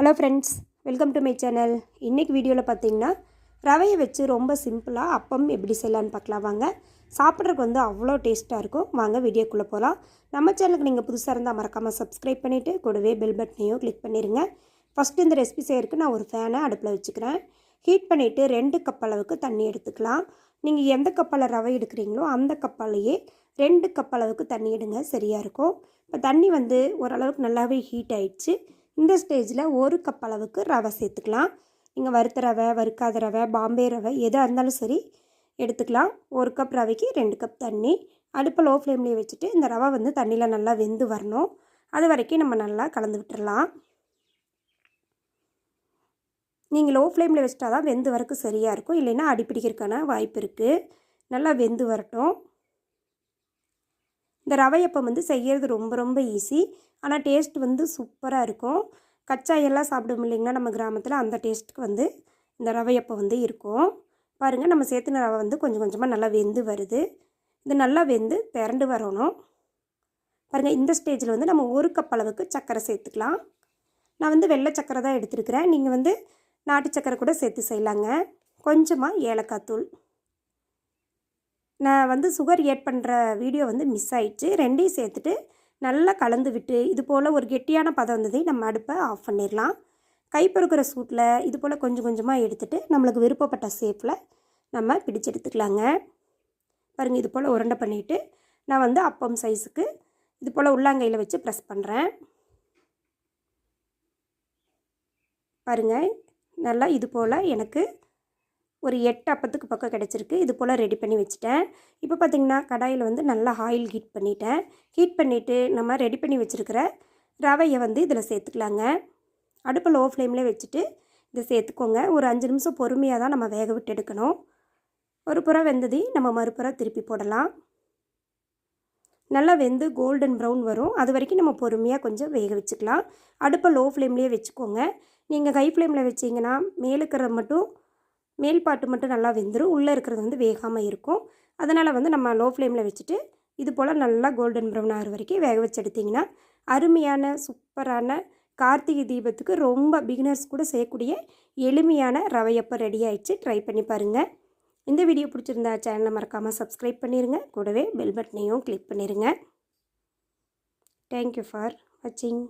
Hello friends welcome to my channel இன்றைக்கி வீடியோவில் பார்த்தீங்கன்னா ரவையை வச்சு ரொம்ப சிம்பிளாக அப்பம் எப்படி செய்யலான்னு பார்க்கலாம் வாங்க சாப்பிட்றதுக்கு வந்து அவ்வளோ டேஸ்ட்டாக இருக்கும். வாங்க வீடியோக்குள்ளே போகலாம் நம்ம சேனலுக்கு நீங்கள் புதுசாக இருந்தால் மறக்காமல் சப்ஸ்கிரைப் பண்ணிவிட்டு கூடவே பெல் பட்டனையும் கிளிக் பண்ணிடுங்க ஃபஸ்ட்டு இந்த ரெசிபி செய்யறதுக்கு நான் ஒரு ஃபேனை அடுப்பில் வச்சுக்கிறேன். ஹீட் பண்ணிவிட்டு ரெண்டு கப் அளவுக்கு தண்ணி எடுத்துக்கலாம். நீங்கள் எந்த கப்பால் ரவை எடுக்கிறீங்களோ அந்த கப்பாலேயே ரெண்டு கப் அளவுக்கு தண்ணி எடுங்க. சரியாக இருக்கும். இப்போ தண்ணி வந்து ஓரளவுக்கு நல்லாவே ஹீட் ஆயிடுச்சு. இந்த ஸ்டேஜில் ஒரு கப் அளவுக்கு ரவை சேர்த்துக்கலாம். நீங்கள் வறுத்த ரவை வறுக்காத ரவை பாம்பே ரவை எதாக இருந்தாலும் சரி எடுத்துக்கலாம். ஒரு கப் ரவைக்கு ரெண்டு கப் தண்ணி. அடுப்பை லோ ஃப்ளேம்லேயே வச்சுட்டு இந்த ரவை வந்து தண்ணியில் நல்லா வெந்து வரணும். அது வரைக்கும் நம்ம நல்லா கலந்து விட்டுடலாம் நீங்கள் லோ ஃப்ளேமில் வச்சிட்டா தான் வெந்து வரக்கு சரியாக இருக்கும். இல்லைன்னா அடிப்பிடிக்கிறதுக்கான வாய்ப்பு இருக்குது நல்லா வெந்து வரட்டும். இந்த ரவையப்பம் வந்து செய்கிறது ரொம்ப ரொம்ப ஈஸி ஆனால் டேஸ்ட் வந்து சூப்பராக இருக்கும். கச்சா எல்லாம் சாப்பிடும் இல்லைங்கன்னா நம்ம கிராமத்தில் அந்த டேஸ்ட்டுக்கு வந்து இந்த ரவையப்பம் வந்து இருக்கும். பாருங்கள் நம்ம சேர்த்துன ரவை வந்து கொஞ்சம் கொஞ்சமாக நல்லா வெந்து வருது. இது நல்லா வெந்து திரண்டு வரணும். பாருங்கள் இந்த ஸ்டேஜில் வந்து நம்ம ஒரு கப் அளவுக்கு சர்க்கரை சேர்த்துக்கலாம். நான் வந்து வெள்ளை சக்கரை தான் எடுத்துருக்கிறேன். நீங்கள் வந்து நாட்டு சக்கரை கூட சேர்த்து செய்யலாங்க. கொஞ்சமாக ஏலக்காய் தூள். நான் வந்து சுகர் ஏட் பண்ணுற வீடியோ வந்து மிஸ் ஆயிடுச்சு ரெண்டையும் சேர்த்துட்டு நல்லா கலந்து விட்டு இது போல் ஒரு கெட்டியான பதம் வந்ததை நம்ம அடுப்பை ஆஃப் பண்ணிடலாம். கைப்பறுக்கிற சூட்டில் இது போல் கொஞ்சம் கொஞ்சமாக எடுத்துகிட்டு நம்மளுக்கு விருப்பப்பட்ட ஷேப்பில் நம்ம பிடிச்சு எடுத்துக்கலாங்க. பாருங்கள் இது போல் உருண்டை பண்ணிவிட்டு நான் வந்து அப்பம் சைஸுக்கு இது போல் உள்ளாங்கையில் வச்சு ப்ரெஸ் பண்ணுறேன் பாருங்கள் நல்லா இது போல் எனக்கு ஒரு எட்டு அப்பத்துக்கு பக்கம் கிடச்சிருக்கு. இது போல் ரெடி பண்ணி வச்சுட்டேன். இப்போ பார்த்திங்கன்னா கடாயில் வந்து நல்லா ஆயில் ஹீட் பண்ணிட்டேன். ஹீட் பண்ணிவிட்டு நம்ம ரெடி பண்ணி வச்சுருக்கிற ரவையை வந்து இதில் சேர்த்துக்கலாங்க. அடுப்பை லோ ஃப்ளேம்லேயே வச்சுட்டு இதை சேர்த்துக்கோங்க. ஒரு அஞ்சு நிமிஷம் பொறுமையாக தான் நம்ம வேக விட்டு எடுக்கணும். ஒரு புறம் வெந்ததி நம்ம மறுபுறம் திருப்பி போடலாம். நல்லா வெந்து கோல்டன் ப்ரௌன் வரும். அது வரைக்கும் நம்ம பொறுமையாக கொஞ்சம் வேக வச்சுக்கலாம். அடுப்பை லோ ஃப்ளேம்லேயே வச்சுக்கோங்க நீங்கள் ஹை ஃப்ளேமில் வச்சிங்கன்னா மேலுக்கிற மட்டும் மேல் பாட்டு மட்டும் நல்லா வெந்துடும் உள்ளே இருக்கிறது வந்து வேகாமல் இருக்கும். அதனால் வந்து நம்ம லோ ஃப்ளேமில் வச்சுட்டு இது போல் நல்லா கோல்டன் ப்ரௌன் ஆகிற வரைக்கும் வேக வச்சு எடுத்திங்கன்னா அருமையான சூப்பரான கார்த்திகை தீபத்துக்கு ரொம்ப பிகினர்ஸ் கூட செய்யக்கூடிய எளிமையான ரவையப்போ ரெடி ஆயிடுச்சு. ட்ரை பண்ணி பாருங்கள் இந்த வீடியோ பிடிச்சிருந்தா சேனலை மறக்காமல் சப்ஸ்கிரைப் பண்ணிடுங்க கூடவே பெல் பட்டனையும் கிளிக் பண்ணிடுங்க தேங்க்யூ ஃபார் வாட்சிங்